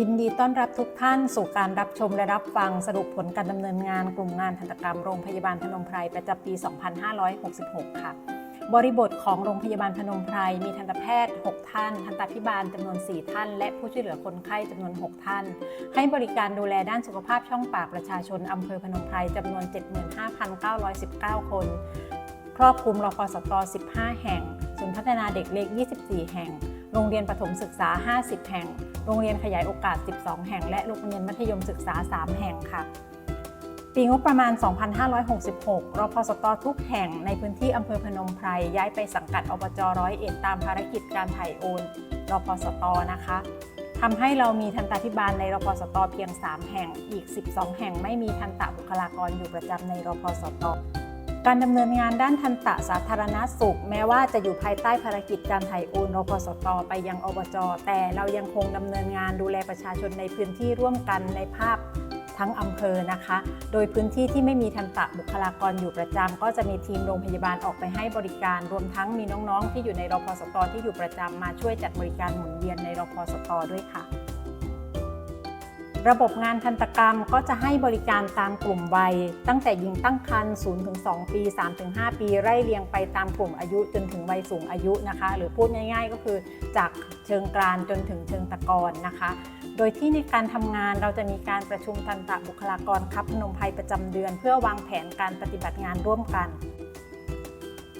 ยินดีต้อนรับทุกท่านสู่การรับชมและรับฟังสรุปผลการดำเนินงานกลุ่มงานทันตกรรมโรงพยาบาลพนมไพรประจำปี 2566 ค่ะ บริบทของโรงพยาบาลพนมไพรมีทันตแพทย์ 6 ท่าน ทันตพิบาลจำนวน 4 ท่าน และผู้ช่วยเหลือคนไข้จำนวน 6 ท่าน ให้บริการดูแลด้านสุขภาพช่องปากประชาชนอำเภอพนมไพรจำนวน 75,919 คน ครอบคลุมรพสต 15 แห่งศูนย์พัฒนาเด็กเล็ก 24 แห่ง โรงเรียนประถมศึกษา 50 แห่ง โรงเรียนขยายโอกาส 12 แห่ง และโรงเรียนมัธยมศึกษา 3 แห่งค่ะ ปีงบประมาณ 2566 รพสตทุกแห่งในพื้นที่อำเภอพนมไพรย้ายไปสังกัดอบจร้อยเอ็ดตามภารกิจการถ่ายโอน รพสตนะคะทำให้เรามีทันตาธิบาลในรพสตเพียง 3 แห่ง อีก 12 แห่งไม่มีทันตบุคลากรอยู่ประจำในรพสต การดำเนินงานด้านทันตะสาธารณสุข แม้ว่าจะอยู่ภายใต้ภารกิจการถ่ายโอนรพสตไปยังอบจ แต่เรายังคงดำเนินงานดูแลประชาชนในพื้นที่ร่วมกันในภาพทั้งอำเภอนะคะ โดยพื้นที่ที่ไม่มีทันตะบุคลากรอยู่ประจำก็จะมีทีมโรงพยาบาลออกไปให้บริการ รวมทั้งมีน้องๆ ที่อยู่ในรพสตที่อยู่ประจำมาช่วยจัดบริการหมุนเวียนในรพสตด้วยค่ะ ระบบงานทันตกรรมก็จะให้บริการตามกลุ่มวัย ตั้งแต่หญิงตั้งครรภ์0ถึง2ปี3ถึง5ปี ไล่เรียงไปตามกลุ่มอายุจนถึงวัยสูงอายุนะคะ หรือพูดง่ายๆ ก็คือจากเชิงกรานจนถึงเชิงตะกอนนะคะ โดยที่ในการทำงานเราจะมีการประชุมทันตบุคลากรครับพนมไพรประจำเดือน เพื่อวางแผนการปฏิบัติงานร่วมกัน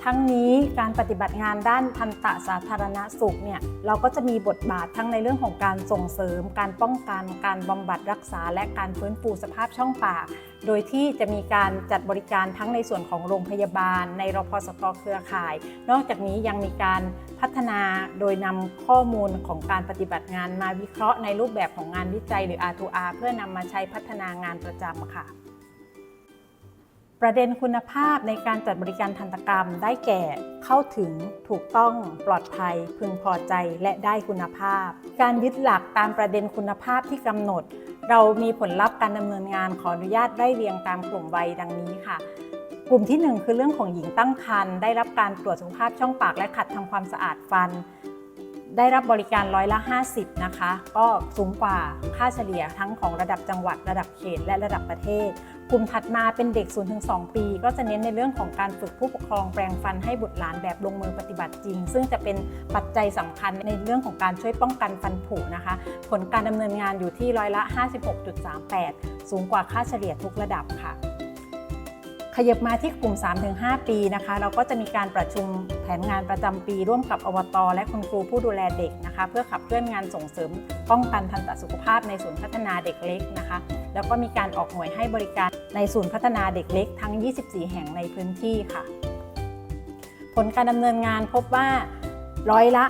ทั้งนี้การปฏิบัติงานด้านทันตะสาธารณสุขเนี่ยเราก็จะมีบทบาททั้งในเรื่องของการส่งเสริม การป้องกัน การบำบัดรักษา และการฟื้นฟูสภาพช่องปาก โดยที่จะมีการจัดบริการทั้งในส่วนของโรงพยาบาล ในรพสตเครือข่าย นอกจากนี้ยังมีการพัฒนาโดยนำข้อมูลของการปฏิบัติงานมาวิเคราะห์ในรูปแบบของงานวิจัยหรือ R2R เพื่อนำมาใช้พัฒนางานประจำค่ะ ประเด็นคุณภาพในการจัดบริการทันตกรรมได้แก่ เข้าถึงถูกต้องปลอดภัย พึงพอใจและได้คุณภาพ การยึดหลักตามประเด็นคุณภาพที่กำหนด เรามีผลลัพธ์การดำเนินงานขออนุญาตได้เรียงตามกลุ่มวัยดังนี้ค่ะกลุ่มที่ 1 คือเรื่องของหญิงตั้งครรภ์ได้รับการตรวจสุขภาพช่องปากและขัดทำความสะอาดฟัน ได้รับบริการร้อยละ 50 นะคะ ก็สูงกว่าค่าเฉลี่ยทั้งของระดับจังหวัด ระดับเขต และระดับประเทศ กลุ่มถัดมาเป็นเด็ก 0-2 ปี ก็จะเน้นในเรื่องของการฝึกผู้ปกครองแปลงฟันให้บุตรหลานแบบลงมือปฏิบัติจริง ซึ่งจะเป็นปัจจัยสำคัญในเรื่องของการช่วยป้องกันฟันผุนะคะ ผลการดำเนินงานอยู่ที่ร้อยละ 56.38 สูงกว่าค่าเฉลี่ยทุกระดับค่ะ ขยับมาที่กลุ่ม 3-5 ปีนะคะ เราก็จะมีการประชุมแผนงานประจำปี ร่วมกับอบต และคุณครูผู้ดูแลเด็กนะคะ เพื่อขับเคลื่อนงานส่งเสริม ป้องกันทันตสุขภาพในศูนย์พัฒนาเด็กเล็กนะคะ แล้วก็มีการออกหน่วยให้บริการในศูนย์พัฒนาเด็กเล็กทั้ง 24 แห่งในพื้นที่ค่ะ ผลการดำเนินงานพบว่า ร้อยละ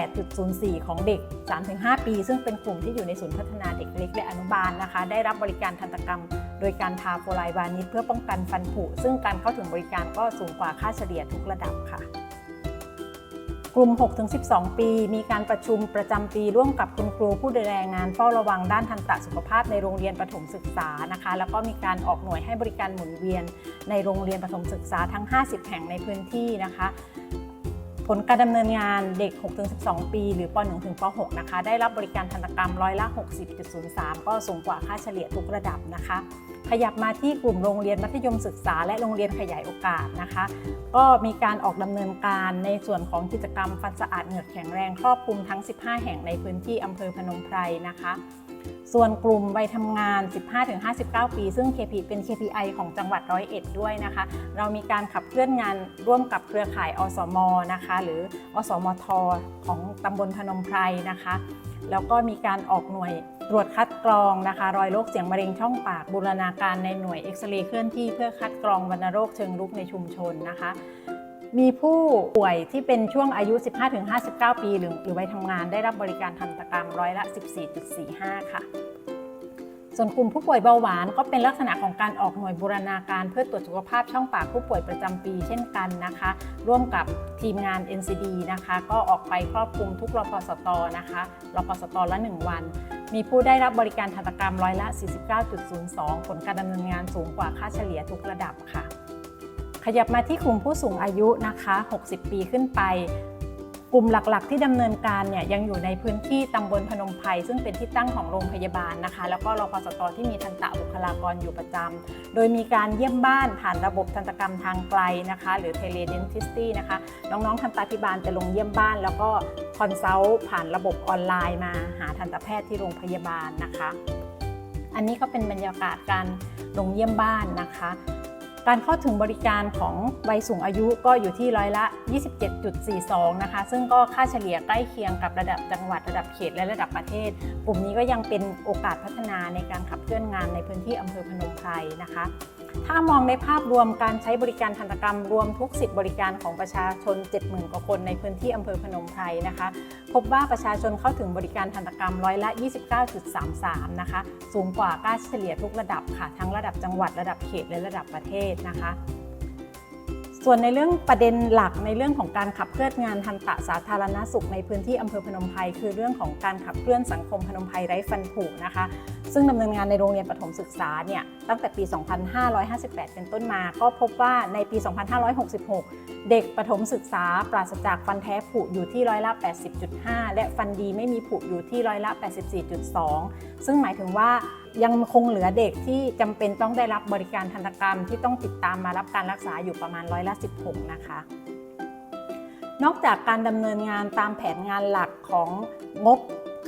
58.04 ของเด็ก 3-5 ปี ซึ่งเป็นกลุ่มที่อยู่ในศูนย์พัฒนาเด็กเล็กและอนุบาลนะคะ ได้รับบริการทันตกรรม โดยการทาโฟไลน์วานิชเพื่อป้องกันฟันผุ ซึ่งการเข้าถึงบริการก็สูงกว่าค่าเฉลี่ยทุกระดับค่ะกลุ่ม 6-12 ปี มีการประชุมประจำปีร่วมกับคุณครูผู้ดูแลงานเฝ้าระวังด้านทันตสุขภาพในโรงเรียนประถมศึกษานะคะ แล้วก็มีการออกหน่วยให้บริการหมุนเวียนในโรงเรียนประถมศึกษาทั้ง 50 แห่งในพื้นที่นะคะ ผลการดำเนินงานเด็ก 6-12 ปี หรือป .1 ถึงป .6 นะคะ ได้รับบริการทันตกรรมร้อยละ 60.03 ก็สูงกว่าค่าเฉลี่ยทุกระดับนะคะ ขยับมาที่กลุ่มโรงเรียนมัธยมศึกษา และโรงเรียนขยายโอกาสนะคะ ก็มีการออกดำเนินการในส่วนของกิจกรรมฟันสะอาดเหงือกแข็งแรงครอบคลุมทั้ง 15 แห่งในพื้นที่อำเภอพนมไพรนะคะ ส่วนกลุ่มวัยทำงาน 15-59 ปี ซึ่ง KP เป็น KPI ของจังหวัดร้อยเอ็ดด้วยนะคะ เรามีการขับเคลื่อนงานร่วมกับเครือข่ายอสมนะคะ หรืออสมท ของตำบลพนมไพรนะคะ แล้วก็มีการออกหน่วยตรวจคัดกรองนะคะ รอยโรคเสียงมะเร็งช่องปากบูรณาการในหน่วยเอ็กซเรย์เคลื่อนที่เพื่อคัดกรองวัณโรคเชิงรุกในชุมชนนะคะ มีผู้ป่วยที่เป็นช่วงอายุ 15-59 ปี หรือหรือวัยทำงานได้รับบริการทันตกรรมร้อยละ 14.45 ค่ะ ส่วนกลุ่มผู้ป่วยเบาหวานก็เป็นลักษณะของการออกหน่วยบูรณาการเพื่อตรวจสุขภาพช่องปากผู้ป่วยประจำปีเช่นกันนะคะ ร่วมกับทีมงาน NCD นะคะ ก็ออกไปครอบคลุมทุกรพสตนะคะรพสตละ 1 วันมีผู้ได้รับบริการทันตกรรมร้อยละ 49.02 ผลการดำเนินงานสูงกว่าค่าเฉลี่ยทุกระดับค่ะ ขยับมาที่กลุ่มผู้สูงอายุนะคะ 60 ปีขึ้นไป กลุ่มหลักๆ ที่ดำเนินการเนี่ยยังอยู่ในพื้นที่ตำบลพนมไพรซึ่งเป็นที่ตั้งของโรงพยาบาลนะคะ แล้วก็รพสตที่มีทันตะบุคลากรอยู่ประจำโดยมีการเยี่ยมบ้านผ่านระบบทันตกรรมทางไกลนะคะ หรือ teledentistry นะคะ น้องๆทันตาพิบาลจะลงเยี่ยมบ้าน แล้วก็คอนซัลท์ผ่านระบบออนไลน์มาหาทันตแพทย์ที่โรงพยาบาลนะคะ อันนี้ก็เป็นบรรยากาศการลงเยี่ยมบ้านนะคะ การเข้าถึงบริการของวัยสูงอายุก็อยู่ที่ร้อยละ 27.42 นะคะ ซึ่งก็ค่าเฉลี่ยใกล้เคียงกับระดับจังหวัดระดับเขตและระดับประเทศ กลุ่มนี้ก็ยังเป็นโอกาสพัฒนาในการขับเคลื่อนงานในพื้นที่อำเภอพนมไพรนะคะ ถ้ามองในภาพรวมการใช้บริการทันตกรรมรวมทุกสิทธิบริการของประชาชน 70,000 กว่าคนในพื้นที่อำเภอพนมไพรนะคะ พบว่าประชาชนเข้าถึงบริการทันตกรรมร้อยละ 29.33 นะคะ สูงกว่าค่าเฉลี่ยทุกระดับค่ะ ทั้งระดับจังหวัดระดับเขตและระดับประเทศนะคะ ส่วนในเรื่องประเด็นหลักในเรื่องของการขับเคลื่อนงานทันตะสาธารณสุขในพื้นที่อำเภอพนมไพรคือเรื่องของการขับเคลื่อนสังคมพนมไพรไร้ฟันผุนะคะ ซึ่งดำเนินงานในโรงเรียนประถมศึกษาเนี่ยตั้งแต่ปี 2558 เป็นต้นมา ก็พบว่าในปี 2566 เด็กประถมศึกษาปราศจากฟันแท้ผุอยู่ที่ร้อยละ 80.5 และฟันดีไม่มีผุอยู่ที่ร้อยละ 84.2 ซึ่งหมายถึงว่า ยังคงเหลือเด็กที่จำเป็นต้องได้รับบริการทันตกรรมที่ต้องติดตามมารับการรักษาอยู่ประมาณร้อยละ 16 นะคะ นอกจากการดำเนินงานตามแผนงานหลักของงบ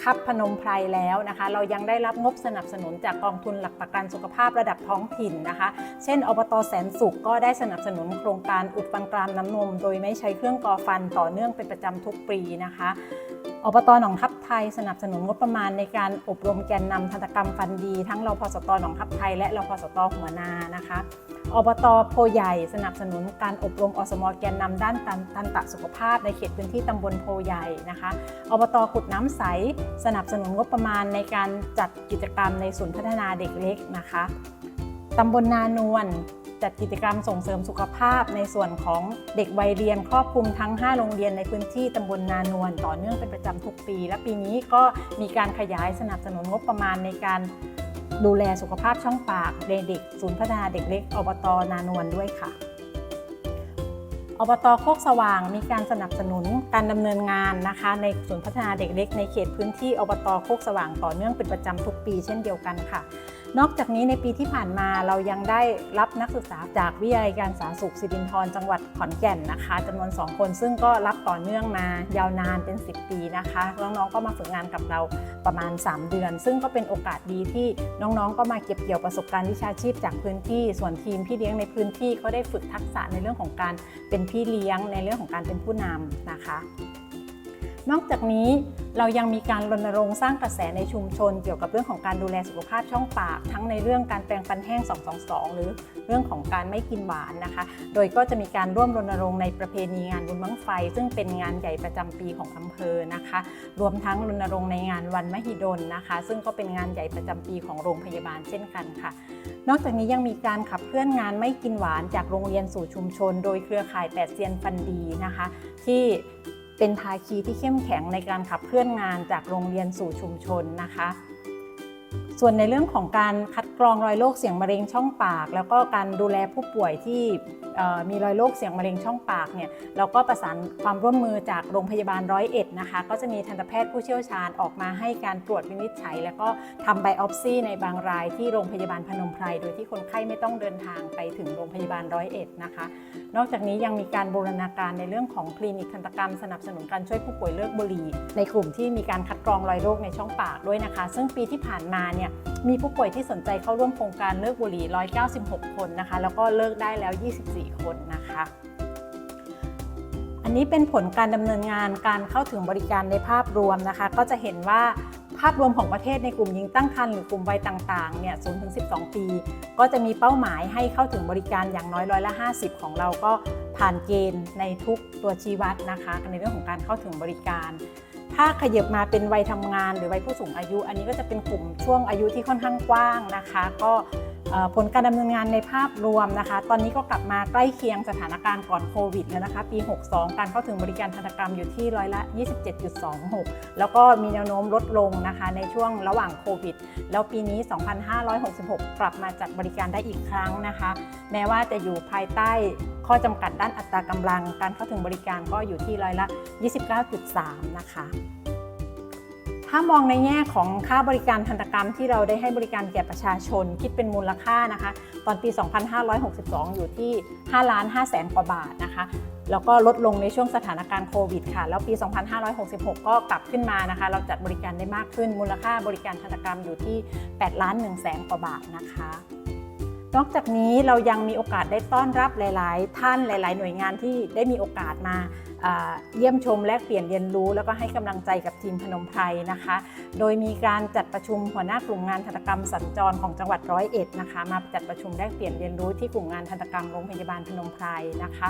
คับพนมไพรแล้วนะคะ เรายังได้รับงบสนับสนุนจากกองทุนหลักประกันสุขภาพระดับท้องถิ่นนะคะ เช่นอบตแสนสุขก็ได้สนับสนุนโครงการอุดฟันกรามน้ำนม โดยไม่ใช้เครื่องกอฟันต่อเนื่องเป็นประจำทุกปีนะคะ อบตหนองทับไทยสนับสนุนงบประมาณในการอบรมแกนนำทันตกรรมฟันดี ทั้งรพสตหนองทับไทยและรพสตหัวนานะคะอบตโพใหญ่สนับสนุนการอบรมอสมแกนนำด้านทันตสุขภาพ ในเขตพื้นที่ตำบลโพใหญ่นะคะอบตกุดน้ำใส สนับสนุนงบประมาณในการจัดกิจกรรมในศูนย์พัฒนาเด็กเล็กนะคะตำบลนานวล จัดกิจกรรมส่งเสริมสุขภาพ ในส่วนของเด็กวัยเรียนครอบคลุมทั้ง 5 โรงเรียนในพื้นที่ตำบลนานวลต่อเนื่องเป็นประจำทุกปี และปีนี้ก็มีการขยายสนับสนุนงบประมาณในการดูแลสุขภาพช่องปากเด็กศูนย์พัฒนาเด็กเล็กอบตนานวลด้วยค่ะอบตโคกสว่างมีการสนับสนุนการดำเนินงานนะคะ ในศูนย์พัฒนาเด็กเล็กในเขตพื้นที่อบตโคกสว่างต่อเนื่องเป็นประจำทุกปีเช่นเดียวกันค่ะ นอกจากนี้ในปีที่ผ่านมาเรายังได้รับนักศึกษาจากวิทยาลัยการสาธารณสุขสิรินธรจังหวัดขอนแก่นนะคะจำนวน 2 คน ซึ่งก็รับต่อเนื่องมายาวนานเป็น 10 ปีนะคะน้องๆก็มาฝึกงานกับเราประมาณ 3 เดือน ซึ่งก็เป็นโอกาสดีที่น้องๆ ก็มาเก็บเกี่ยวประสบการณ์วิชาชีพจากพื้นที่ส่วนทีมพี่เลี้ยงในพื้นที่ก็ได้ฝึกทักษะในเรื่องของการเป็นพี่เลี้ยงในเรื่องของการเป็นผู้นำนะคะ นอกจากนี้เรายังมีการรณรงค์สร้างกระแสในชุมชน เกี่ยวกับเรื่องของการดูแลสุขภาพช่องปาก ทั้งในเรื่องการแปรงฟันแห้ง 222 หรือเรื่องของการไม่กินหวานนะคะ โดยก็จะมีการร่วมรณรงค์ในประเพณีงานบุญบั้งไฟ ซึ่งเป็นงานใหญ่ประจำปีของอำเภอนะคะ รวมทั้งรณรงค์ในงานวันมหิดลนะคะ ซึ่งก็เป็นงานใหญ่ประจำปีของโรงพยาบาลเช่นกันค่ะ นอกจากนี้ยังมีการขับเคลื่อนงานไม่กินหวานจากโรงเรียนสู่ชุมชน โดยเครือข่ายแปดเซียนฟันดีนะคะ ที่ เป็นภาคีที่เข้มแข็งในการขับเคลื่อนงานจากโรงเรียนสู่ชุมชนนะคะ ส่วนในเรื่องของการคัดกรองรอยโรคเสี่ยงมะเร็งช่องปาก แล้วก็การดูแลผู้ป่วยที่มีรอยโรคเสี่ยงมะเร็งช่องปากเนี่ยเราก็ประสานความร่วมมือจากโรงพยาบาลร้อยเอ็ดนะคะ ก็จะมีทันตแพทย์ผู้เชี่ยวชาญออกมาให้การตรวจวินิจฉัย แล้วก็ทำไบออปซีในบางรายที่โรงพยาบาลพนมไพรโดยที่คนไข้ไม่ต้องเดินทางไปถึงโรงพยาบาลร้อยเอ็ดนะคะ นอกจากนี้ยังมีการบูรณาการในเรื่องของคลินิกทันตกรรมสนับสนุนการช่วยผู้ป่วยเลิกบุหรี่ในกลุ่มที่มีการคัดกรองรอยโรคในช่องปากด้วยนะคะ ซึ่งปีที่ผ่านมาเนี่ยมีผู้ป่วยที่สนใจเข้าร่วมโครงการเลิกบุหรี่ 196 คนนะคะ แล้วก็เลิกได้แล้ว 24 คนนะคะ อันนี้เป็นผลการดำเนินงานการเข้าถึงบริการในภาพรวมนะคะ ก็จะเห็นว่าภาพรวมของประเทศในกลุ่มหญิงตั้งครรภ์หรือกลุ่มวัยต่างๆ เนี่ย0ถึง12 ปี ก็จะมีเป้าหมายให้เข้าถึงบริการอย่างน้อยร้อยละ 50 ของเราก็ผ่านเกณฑ์ในทุกตัวชี้วัดนะคะ ในเรื่องของการเข้าถึงบริการ ถ้าขยับมาเป็นวัยทำงานหรือวัยผู้สูงอายุ อันนี้ก็จะเป็นกลุ่มช่วงอายุที่ค่อนข้างกว้างนะคะ ก็ ผลการดำเนินงานในภาพรวมนะคะ ตอนนี้ก็กลับมาใกล้เคียงสถานการณ์ก่อนโควิดแล้วนะคะ ปี 62 การเข้าถึงบริการทันตกรรมอยู่ที่ร้อยละ 27.26 แล้วก็มีแนวโน้มลดลงนะคะ ในช่วงระหว่างโควิด แล้วปีนี้ 2566 กลับมาจัดบริการได้อีกครั้งนะคะ แม้ว่าจะอยู่ภายใต้ข้อจำกัดด้านอัตรากำลัง การเข้าถึงบริการก็อยู่ที่ร้อยละ 29.3 นะคะ ถ้ามองในแง่ของค่าบริการทันตกรรมที่เราได้ให้บริการแก่ประชาชน คิดเป็นมูลค่านะคะ ตอนปี 2562 อยู่ที่5ล้าน5แสนกว่าบาทนะคะแล้วก็ลดลงในช่วงสถานการณ์โควิดค่ะ แล้วปี 2566 ก็กลับขึ้นมานะคะ เราจัดบริการได้มากขึ้น มูลค่าบริการทันตกรรมอยู่ที่ 8 ล้าน1แสนกว่าบาทนะคะ นอกจากนี้เรายังมีโอกาสได้ต้อนรับหลาย ๆ ท่านหลาย ๆ หน่วยงานที่ได้มีโอกาสมา เยี่ยมชมแลกเปลี่ยนเรียนรู้ แล้วก็ให้กำลังใจกับทีมพนมไพรนะคะ โดยมีการจัดประชุมหัวหน้ากลุ่มงานทันตกรรมสัญจรของจังหวัดร้อยเอ็ดนะคะ มาจัดประชุมแลกเปลี่ยนเรียนรู้ที่กลุ่มงานทันตกรรมโรงพยาบาลพนมไพรนะคะ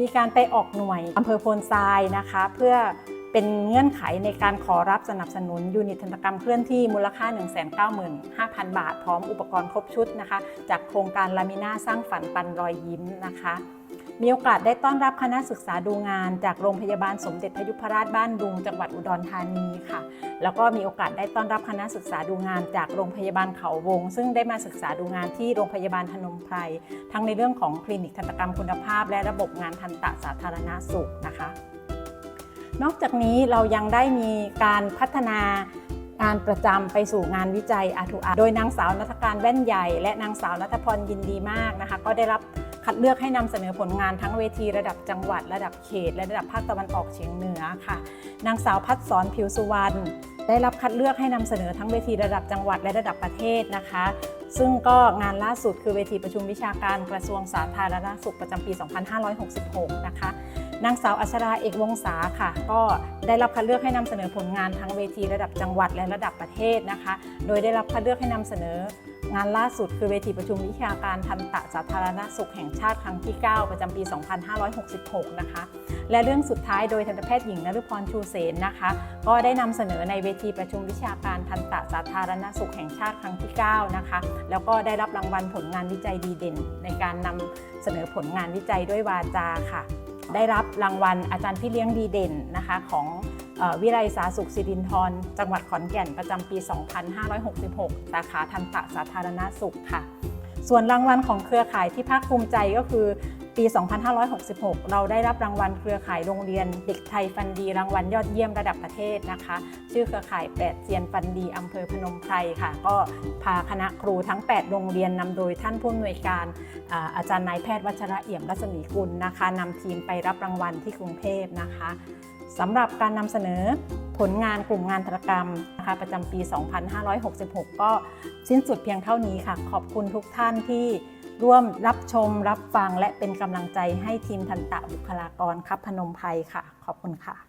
มีการไปออกหน่วยอำเภอโพนทรายนะคะ เพื่อเป็นเงื่อนไขในการขอรับสนับสนุนยูนิตทันตกรรมเคลื่อนที่มูลค่า 195,000 บาท พร้อมอุปกรณ์ครบชุดนะคะ จากโครงการลามิน่าสร้างฝันปันรอยยิ้มนะคะ มีโอกาสได้ต้อนรับคณะศึกษาดูงาน จากโรงพยาบาลสมเด็จพยุพราชบ้านดุง จังหวัดอุดรธานีค่ะ แล้วก็มีโอกาสได้ต้อนรับคณะศึกษาดูงาน จากโรงพยาบาลเขาวง ซึ่งได้มาศึกษาดูงานที่โรงพยาบาลพนมไพรทั้งในเรื่องของคลินิกทันตกรรมคุณภาพ และระบบงานทันตสาธารณสุขนะคะ นอกจากนี้เรายังได้มีการพัฒนางานประจำไปสู่งานวิจัย R2R โดยนางสาวนัทการแว่นใหญ่ และนางสาวนัทพรยินดีมากนะคะ ก็ได้รับ คัดเลือกให้นำเสนอผลงานทั้งเวทีระดับจังหวัด ระดับเขต และระดับภาคตะวันออกเฉียงเหนือค่ะ นางสาวพัฒสอนผิวสุวรรณได้รับคัดเลือกให้นำเสนอทั้งเวทีระดับจังหวัดและระดับประเทศนะคะ ซึ่งก็งานล่าสุดคือเวทีประชุมวิชาการกระทรวงสาธารณสุขประจำปี 2566 นะคะ นางสาวอัชราเอกวงศาค่ะ ก็ได้รับคัดเลือกให้นำเสนอผลงานทั้งเวทีระดับจังหวัดและระดับประเทศนะคะ โดยได้รับคัดเลือกให้นำเสนอ งานล่าสุดคือเวทีประชุมวิชาการทันตสาธารณสุขแห่งชาติครั้งที่ 9 ประจำปี 2566 นะคะ และเรื่องสุดท้ายโดยทันตแพทย์หญิงนฤพรชูเสนนะคะ ก็ได้นำเสนอในเวทีประชุมวิชาการทันตสาธารณสุขแห่งชาติครั้งที่ 9 นะคะ แล้วก็ได้รับรางวัลผลงานวิจัยดีเด่น ในการนำเสนอผลงานวิจัยด้วยวาจาค่ะ ได้รับรางวัลอาจารย์พี่เลี้ยงดีเด่นนะคะของ วิไลสาสุขสิรินทรจังหวัดขอนแก่นประจำปี 2566 สาขาทันตะสาธารณสุขค่ะ ส่วนรางวัลของเครือข่ายที่ภาคภูมิใจก็คือปี 2566 เราได้รับรางวัลเครือข่ายโรงเรียนเด็กไทยฟันดีรางวัลยอดเยี่ยมระดับประเทศนะคะ ชื่อเครือข่ายแปดเซียนฟันดีอำเภอพนมไพรค่ะ ก็พาคณะครูทั้ง 8 โรงเรียนนำโดยท่านผู้อำนวยการอาอาจารย์นายแพทย์วัชระเอี่ยมรัศมีกุลนะคะนำทีมไปรับรางวัลที่กรุงเทพนะคะ สำหรับการนำเสนอผลงานกลุ่มงานธนกรรมนะคะประจำปี 2566 ก็สิ้นสุดเพียงเท่านี้ค่ะ ขอบคุณทุกท่านที่ร่วมรับชมรับฟังและเป็นกำลังใจให้ทีมทันตะบุคลากรครับพนมไพรค่ะ ขอบคุณค่ะ